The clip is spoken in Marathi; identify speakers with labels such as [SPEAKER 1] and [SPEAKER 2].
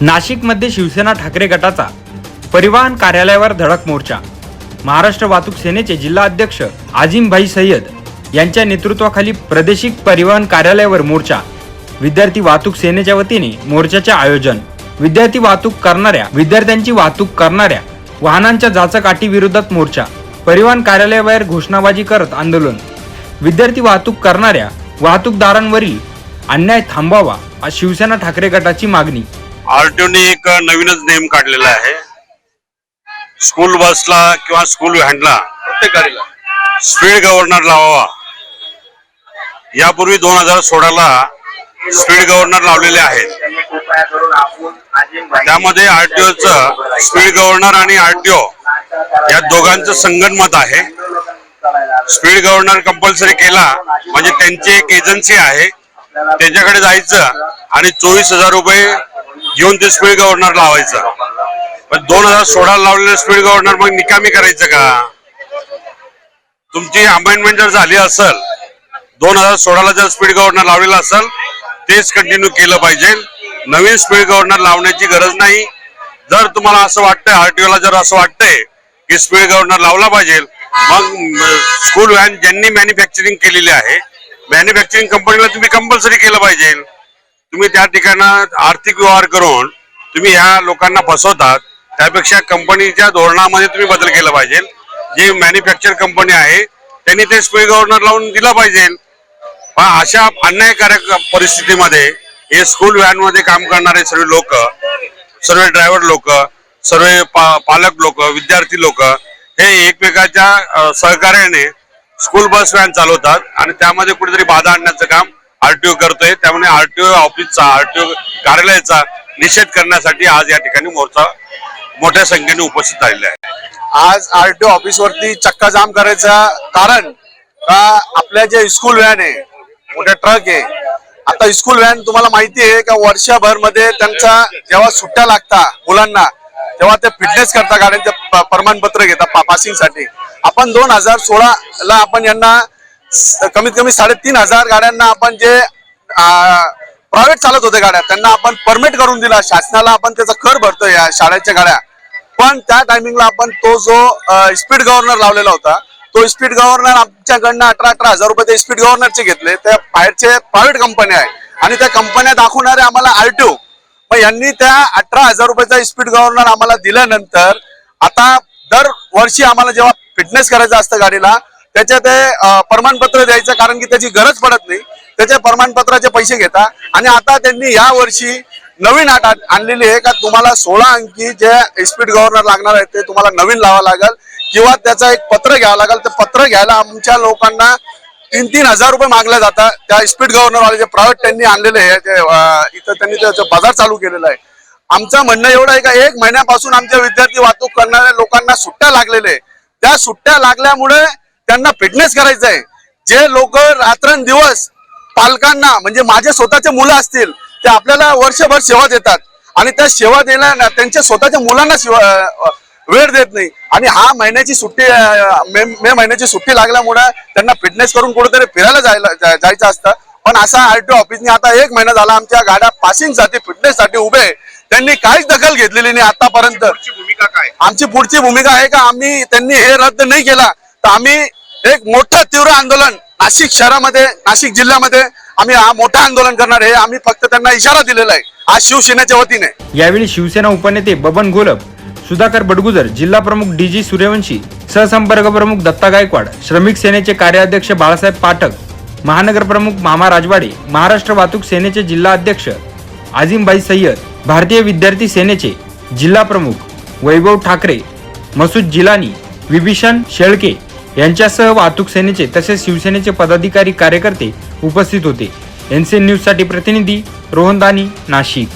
[SPEAKER 1] नाशिकमध्ये शिवसेना ठाकरे गटाचा परिवहन कार्यालयावर धडक मोर्चा. महाराष्ट्र वाहतूक सेनेचे जिल्हा अध्यक्ष आजिमभाई सय्यद यांच्या नेतृत्वाखाली प्रादेशिक परिवहन कार्यालयावर मोर्चा. विद्यार्थी वाहतूक सेनेच्या वतीने मोर्चाचे आयोजन. विद्यार्थी वाहतूक करणाऱ्या विद्यार्थ्यांची वाहतूक करणाऱ्या वाहनांच्या जाचक अटीविरोधात मोर्चा. परिवहन कार्यालयाबाहेर घोषणाबाजी करत आंदोलन. विद्यार्थी वाहतूक करणाऱ्या वाहतूकदारांवरील अन्याय थांबावा शिवसेना ठाकरे गटाची मागणी.
[SPEAKER 2] आरटीओने एक नवीनच नेम काढलेला आहे. स्कूल बसला किंवा स्कूल व्हॅनला प्रत्येक गाडीला. स्पीड गव्हर्नर लावावा. यापूर्वी दोन हजार सोळाला स्पीड गव्हर्नर लावलेले आहेत. त्यामध्ये आरटीओचं स्पीड गव्हर्नर आणि आरटीओ या दोघांचं संगनमत आहे. स्पीड गव्हर्नर कंपल्सरी केला म्हणजे त्यांची एक एजन्सी आहे. त्याच्याकडे जायचं आणि चोवीस हजार रुपये घेऊन ते स्पीड गव्हर्नर लावायचं. पण दोन हजार सोळा लावलेलं स्पीड गव्हर्नर मग निकामी करायचं का? तुमची अमेंडमेंट जर झाली असेल दोन हजार सोळाला जर स्पीड गव्हर्नर लावलेला असेल तेच कंटिन्यू केलं पाहिजे. नवीन स्पीड गव्हर्नर लावण्याची गरज नाही. जर तुम्हाला असं वाटतंय आरटीओ ला जर असं वाटतंय की स्पीड गव्हर्नर लावला पाहिजे मग स्कूल व्हॅन ज्यांनी मॅन्युफॅक्चरिंग केलेली आहे मॅन्युफॅक्चरिंग कंपनीला तुम्ही कंपल्सरी केलं पाहिजे. तुम्ही त्या ठिकाणी आर्थिक व्यवहार करून तुम्ही ह्या लोकांना फसवतात त्यापेक्षा कंपनीच्या धोरणामध्ये तुम्ही बदल केला पाहिजे. जे मॅन्युफॅक्चर कंपनी आहे त्यांनी ते स्पीड गव्हर्नर लावून दिला पाहिजे. पण अशा अन्यायकारक परिस्थितीमध्ये हे स्कूल व्हॅनमध्ये काम करणारे सर्व लोक सर्व ड्रायव्हर लोक सर्व पा- पालक लोक विद्यार्थी लोक हे एकमेकाच्या सहकार्याने स्कूल बस व्हॅन चालवतात आणि त्यामध्ये कुठेतरी बाधा आणण्याचं काम आरटीओ करतोय त्यामुळे आरटीओ ऑफिसचा आरटीओ कार्यालयाचा निषेध करण्यासाठी आज या ठिकाणी मोर्चा मोठ्या संख्येने उपस्थित झालेला आहे.
[SPEAKER 3] आज आरटीओ ऑफिस वरती चक्का जाम करायचं कारण का आपल्या जे स्कूल व्हॅन आहे मोठे ट्रक आहे आता स्कूल व्हॅन तुम्हाला माहिती आहे का वर्षभरमध्ये त्यांचा जेव्हा सुट्ट्या लागता मुलांना तेव्हा ते फिटनेस करता कारण ते प्रमाणपत्र घेतात पासिंगसाठी. आपण दोन हजार सोळा ला आपण यांना कमीत कमी साडेतीन हजार गाड्यांना आपण जे प्रायव्हेट चालत होते गाड्या त्यांना आपण परमिट करून दिला. शासनाला आपण त्याचा कर भरतोय या शाळेच्या गाड्या. पण त्या टायमिंगला आपण तो जो स्पीड गव्हर्नर लावलेला होता तो स्पीड गव्हर्नर आमच्याकडनं अठरा अठरा हजार रुपये ते स्पीड गव्हर्नरचे घेतले. त्या बाहेरचे प्रायव्हेट कंपन्या आहे. आणि त्या कंपन्या दाखवणारे आम्हाला आरटीओ मग यांनी त्या अठरा हजार रुपयाचा स्पीड गव्हर्नर आम्हाला दिल्यानंतर आता दर वर्षी आम्हाला जेव्हा फिटनेस करायचं असतं गाडीला त्याच्या ते प्रमाणपत्र द्यायचं कारण की त्याची गरज पडत नाही. त्याच्या प्रमाणपत्राचे पैसे घेता. आणि आता त्यांनी या वर्षी नवीन आट आणलेली आहे का तुम्हाला सोळा अंकी जे स्पीड गव्हर्नर लागणार आहे ते तुम्हाला नवीन लावा लागेल. किंवा त्याचं एक पत्र घ्यावं लागेल. ते पत्र घ्यायला आमच्या लोकांना तीन तीन हजार रुपये मागल्या जातात. त्या स्पीड गव्हर्नर वाले जे प्रायव्हेट त्यांनी आणलेले आहे जे इथं त्यांनी त्याचं बाजार चालू केलेला आहे. आमचं म्हणणं एवढं आहे का एक महिन्यापासून आमच्या विद्यार्थी वाहतूक करणाऱ्या लोकांना सुट्ट्या लागलेल्या आहे त्या सुट्ट्या लागल्यामुळे त्यांना फिटनेस करायचं आहे जे लोक रात्रंदिवस पालकांना म्हणजे माझे स्वतःचे मुलं असतील ते आपल्याला वर्षभर सेवा देतात. आणि त्या सेवा देण्या त्यांच्या स्वतःच्या मुलांना वेळ देत नाही. आणि हा महिन्याची सुट्टी मे मे महिन्याची सुट्टी लागल्यामुळे त्यांना फिटनेस करून कुठेतरी फिरायला जायला जायचं असतं. पण असा आरटीओ ऑफिसने आता एक महिना झाला आमच्या गाड्या पासिंगसाठी फिटनेस साठी उभे. त्यांनी काहीच दखल घेतलेली नाही आतापर्यंत.
[SPEAKER 2] भूमिका काय?
[SPEAKER 3] आमची पुढची भूमिका आहे का? आम्ही त्यांनी हे रद्द नाही केला. तर आम्ही एक मोठं तीव्र आंदोलन नाशिक शहरामध्ये नाशिक जिल्ह्यामध्ये आम्ही हा मोठं आंदोलन करणार आहे. आम्ही फक्त त्यांना इशारा दिलेला आहे. आज शिवसेनेच्या वतीने.
[SPEAKER 1] यावेळी शिवसेना उपनेते बबन गोलप सुधाकर बडगुजर जिल्हा प्रमुख डी जी सूर्यवंशी सहसंपर्क प्रमुख दत्ता गायकवाड श्रमिक सेनेचे कार्याध्यक्ष बाळासाहेब पाठक महानगर प्रमुख मामा राजवाडे महाराष्ट्र वाहतूक सेनेचे जिल्हा अध्यक्ष आझिमभाई सय्यद भारतीय विद्यार्थी सेनेचे जिल्हा प्रमुख वैभव ठाकरे मसूद जिलानी विभीषण शेळके यांच्यासह वाहतूक सेनेचे तसेच शिवसेनेचे पदाधिकारी कार्यकर्ते उपस्थित होते. एनसीएन न्यूज न्यूजसाठी प्रतिनिधी रोहन दानी नाशिक.